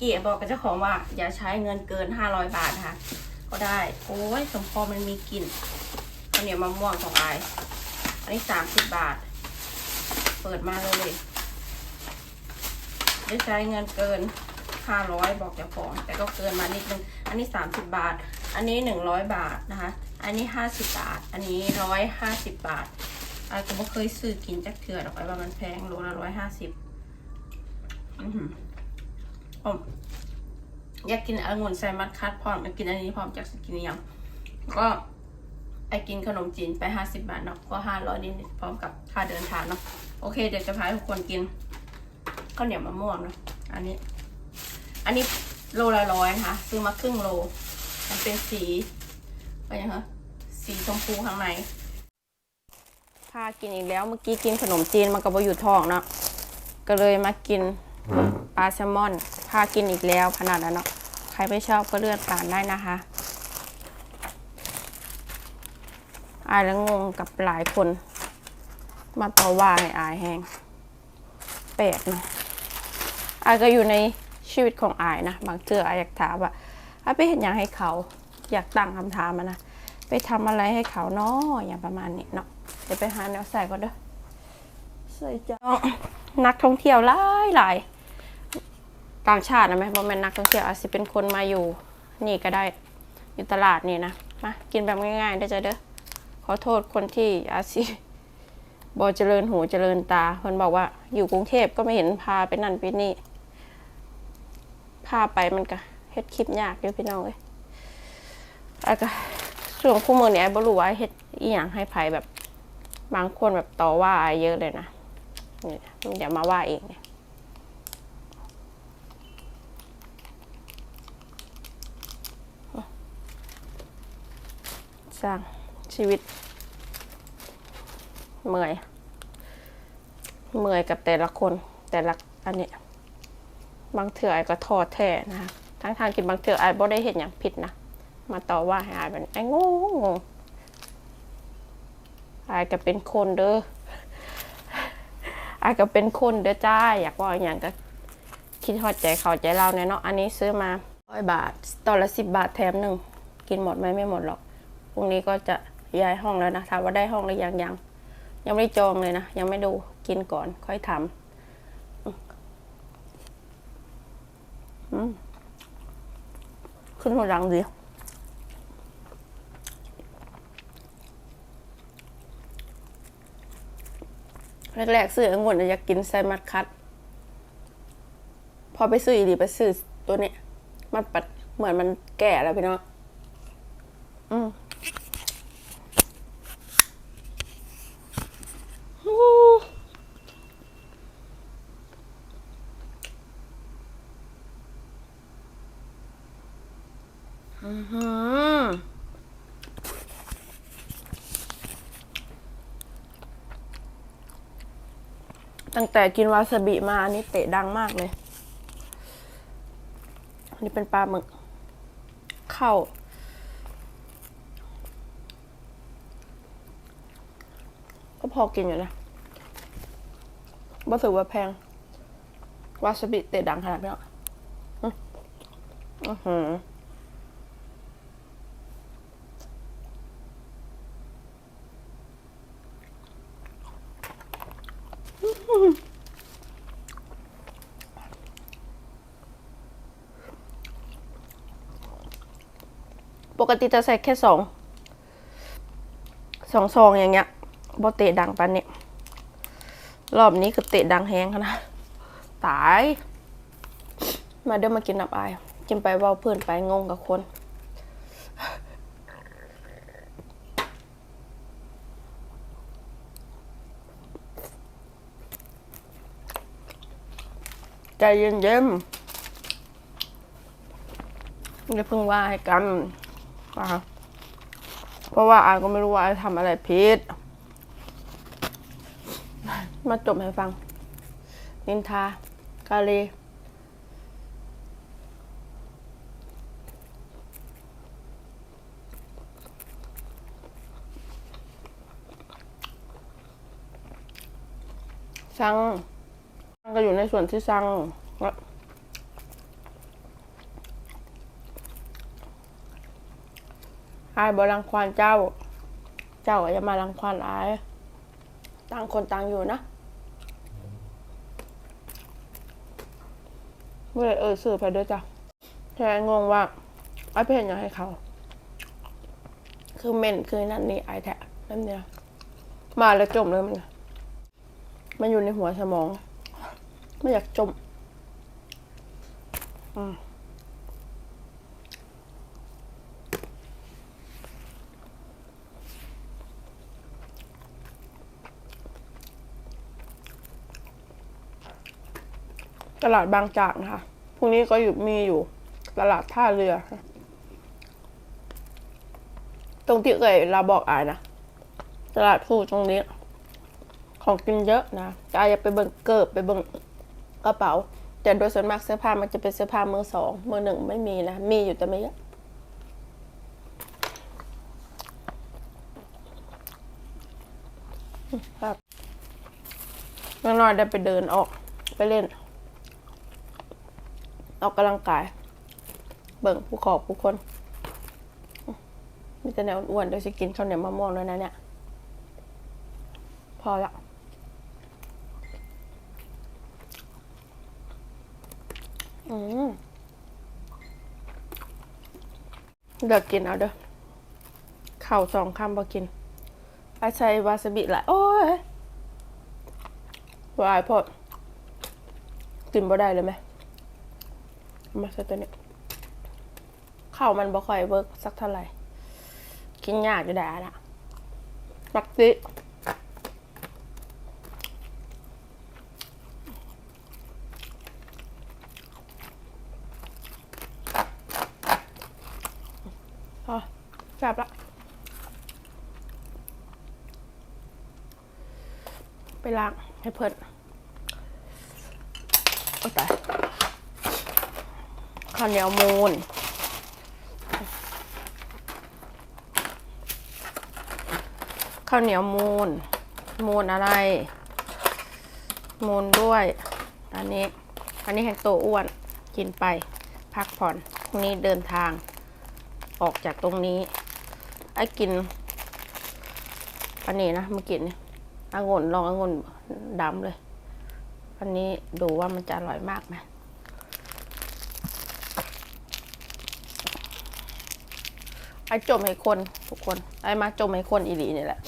กี้บอกกับเจ้าของว่า อย่าใช้เงินเกินห้าร้อยบาทนะคะก็ได้ โอ้ยสมพอมันมีกลิ่นข้าวเหนียวมะม่วงของไออันนี้สามสิบบาท เปิดมาเลย ได้ใช้เงินเกินห้าร้อยบอกเจ้าของ แต่ก็เกินมานิดนึง อันนี้สามสิบบาท อันนี้หนึ่งร้อยบาทนะคะ อันนี้ห้าสิบบาท อันนี้ร้อยห้าสิบบาทอายก็ไม่เคยซื้อกินจักเถื่อหรอกไอ้ว่ามันแพงโลละร้อยห้าสิบอือหือ ผมอยากกินองุ่นใส่มัดคัดพร้อมอยากกินอันนี้พร้อมจากสกินยังก็ไอกินขนมจีนไปห้าสิบบาทเนาะก็ห้าร้อยนิดพร้อมกับค่าเดินทางเนาะโอเค เดี๋ยวจะพาทุกคนกินข้าวเหนียวมะม่วงเนาะอันนี้ อันนี้โลละร้อยนะคะซื้อมาครึ่งโล มันเป็นสีอะไรคะสีชมพูข้างในพากินอีกแล้วเมื่อกี้กินขนมจีนมันก็บอยู่ท้องเนาะก็เลยมากินาแซลมอนพากินอีกแล้วขนาดนั้นเนาะใครไม่ชอบก็เลือกผ่านได้นะคะอายแล้วงงกับหลายคน มาต่อว่าให้อายแหงแปลกเนาะอายก็อยู่ในชีวิตของอายนะ บางเจออายอยากถามว่าอายไปเห็นอย่างให้เขาอยากตั้งคำถามอะนะไปทำอะไรให้เขาเนาะอย่างประมาณนี้เนาะเดี๋ยวไปหาแนวใส่ก่อนเด้อใส่จ้านักท่องเที่ยวหลายหลาย ต่างชาตินะไหมบ่แม่นนักท่องเที่ยวอาจจะเป็นคนมาอยู่ นี่ก็ได้อยู่ตลาดนี่นะมากินแบบง่ายๆได้จ้ะเด้อขอโทษคนที่อาชีบอเจริญหูเจริญตาเพิ่นบอกว่า อยู่กรุงเทพก็ไม่เห็นพาไปนั่นไปนี่พาไปมันก็เฮ็ดคลิปยากอยู่พี่น้องเอ้ยแล้วก็ช่วงคู่มือเนี่ยบ่รู้ว่าเฮ็ดอีหยังให้ไผแบบ บางคนแบบต่อว่าเยอะเลยนะนี่เดี๋ยวมาว่าเองเนี่ย สร้างชีวิต เมื่อย เมื่อยกับแต่ละคนแต่ละอันเนี้ยบางเถื่อไอ้ก็ทอดแท้นะคะทั้งทางๆที่บางเถื่อไอ้บ่ได้เห็นอย่างผิดนะมาต่อว่าให้อาเป็นไอ้ง่งงอายก็เป็นคนเด้อไอายก็เป็นคนเด้อจ้าอยากว่าอย่างก็คิดฮอดใจเขาใจเราเนาะอันนี้ซื้อมาร้อยบาทต่อละสิบบาทแถมหนึ่งกินหมดไหมไม่หมดหรอก พรุ่งนี้ก็จะย้ายห้องแล้วนะถามว่าได้ห้องหรือยังยังยังไม่ได้จองเลยนะ ยังไม่ดูกินก่อน ค่อยทำขึ้นหัวดังดีแรกๆซื้อองุ่นอยากกินไซมัดคัด พอไปซื้ออีหลีไปซื้อตัวเนี้ยมันปัดเหมือนมันแก่แล้วพี่น้องอืม อือหือตั้งแต่กินวาซาบิมาอันนี้เตะดังมากเลย อันนี้เป็นปลาหมึก เข้า ก็พอกินอยู่นะ บ่ถือว่าแพง วาซาบิเตะดังขนาดนี้ออืออื้อหือปกติจะใส่แค่สอง สองซองอย่างเงี้ยบอเตะดังปันเนี่ย รอบนี้คือเตะดังแฮงขนาดตาย มาเดี๋ยวมากินนับอาย กินไปเว่าเพื่อนไปงงกับคน ใจเย็นๆอย่าเพิ่งว่าให้กันนะเพราะว่าอายก็ไม่รู้ว่าอายทำอะไรผิด มาจบให้ฟัง นินทา กาเลซังซังก็อยู่ในส่วนที่ซังอายบรังควานเจ้า เจ้าก็จะมารังควานไอ้ ต่างคนต่างอยู่นะเมื่อเออสื่อไปด้วยจ้ะแค่งงว่าไอเพนยังให้เขา คือเมนคือนั่นนี่ไอแทะนั่นเนี่ยมาแล้วจมเลยมันมันอยู่ในหัวสมอง ไม่อยากจม อืม ตลาดบางจากนะคะพรุ่งนี้ก็อยู่มีอยู่ตลาดท่าเรือ ตรงที่เอ่ยเราบอกอายนะ ตลาดผู้ตรงนี้ ของกินเยอะนะแต่อายอย่าไปเบิ่งเกิบไปเบิ่งกระเป๋า แต่โดยส่วนมากเสื้อผ้ามันจะเป็นเสื้อผ้ามือสองมือหนึ่งไม่มีนะ มีอยู่แต่ไม่เยอะครับน้องน้อยได้ไปเดินออกไปเล่น ออกกำลังกาย เบิ่งผู้ขอบผู้คน มีแต่แนวอ้วนๆเดี๋ยวจะกินข้าวเหนียวมะม่วงแล้วนะเนี่ย พอละอืมเดี๋ยวกินเอาเด้อข้าวสองคำพอกินไอใส่วาซาบิหลายโอ้ยวายพอดกินบ่ได้เลยไหม มาใส่ตัวนี้ข้าวมันบ่ค่อยเวิร์กสักเท่าไหร่ กินยากจะได้อะปักติอแซ่บละ ไปล้างให้เพิ่นโอ้ตาย ข้าวเหนียวมูนข้าวเหนียวมูนมูนอะไร มูนด้วย อันนี้ อันนี้แฮกโตอ้วนกินไป พักผ่อนพรุ่งนี้เดินทาง ออกจากตรงนี้ ไอ้กินอันนี้นะเมื่อกี้นี่องุ่นลององุ่นดำเลย อันนี้ดูว่ามันจะอร่อยมากไหม ไอ้จมให้คนทุกคน ไอ้มาจมให้คนอีหลีนี่แหละ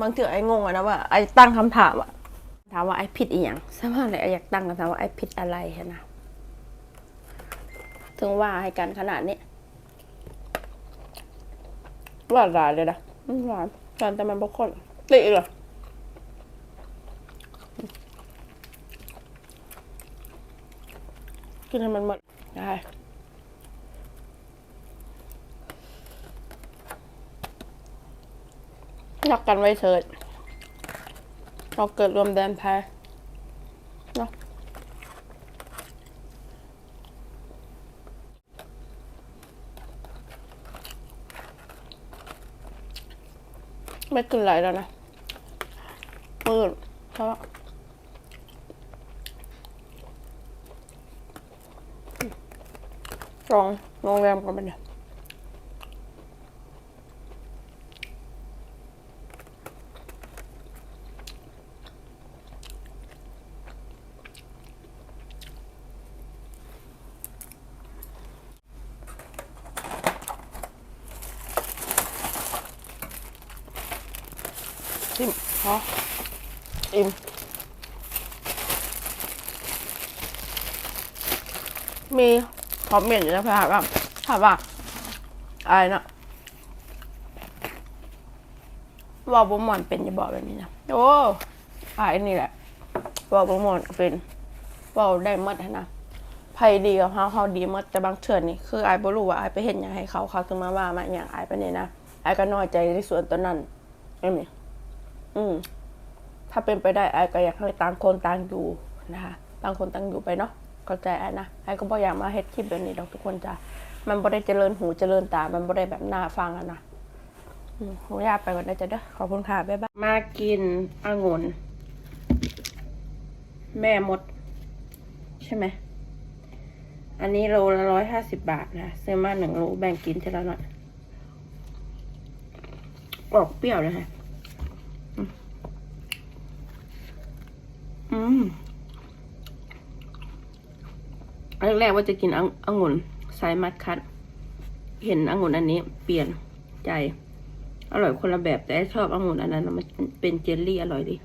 บางทีไอ้งงอะนะว่าไอ้ตั้งคำถามอะถามว่าไอ้ผิดอีหยังสมมติไอ้อยากตั้งคำถามว่าไอ้ผิดอะไรนะถึงว่าให้กันขนาดนี้หวานหลายเลยนะหวานหวานแต่มันบกคนติอีกเหรอกินให้มันหมดได้ รักกันไว้เถิด เราเกิดรวมแดนแพ้เนาะไม่กินไหลแล้วนะมืดเพราะลองโรงแรมกันไปเนี่ย ชิมพออิ่มมีคอมเมนต์อยู่นะพี่ถามว่าถามว่าอะไรนะว่าบุมอนเป็นจะบอกแบบนี้นะโอ้อายนี่แหละว่าบุมอนเป็นว่าได้มดหั้นะไพ่ดีกับเขาเขาดีหมดแต่บางเทื่อนนี่คือไอายบ่รู้ว่าอายไปเห็นอย่างให้เขาเขาถึงมาว่ามาอย่างไอายไปเนี่ยนะไอายก็น้อยใจในส่วนตัวนั้นเอ็มนี่ อืม ถ้าเป็นไปได้ไอ้ก็อยากให้ต่างคนต่างอยู่นะคะต่างคนต่างอยู่ไปเนาะเข้าใจไอ้นะไอ้ก็บ่อยากมาเฮ็ดคลิปแบบนี้ดอกทุกคนจ้ะมันบ่ได้เจริญหูเจริญตา มันบ่ได้แบบน่าฟังอะนะอืมขออนุญาตไปก่อนนะจ๊ะเด้อขอบคุณค่ะบ๊ายบายมากินองุ่นแม่มด ใช่ไหมอันนี้โลละร้อยห้าสิบบาทนะซื้อมาหนึ่งโลแบ่งกินทีละหน่อยออกเปรี้ยวเลยค่ะอืม อืมอันแรกๆว่าจะกินององุ่นไซส์มัดคัด เห็นองุ่นอันนี้ เปลี่ยนใจ อร่อยคนละแบบแต่ชอบองุ่นอันนั้นมันเป็นเจลลี่อร่อยดี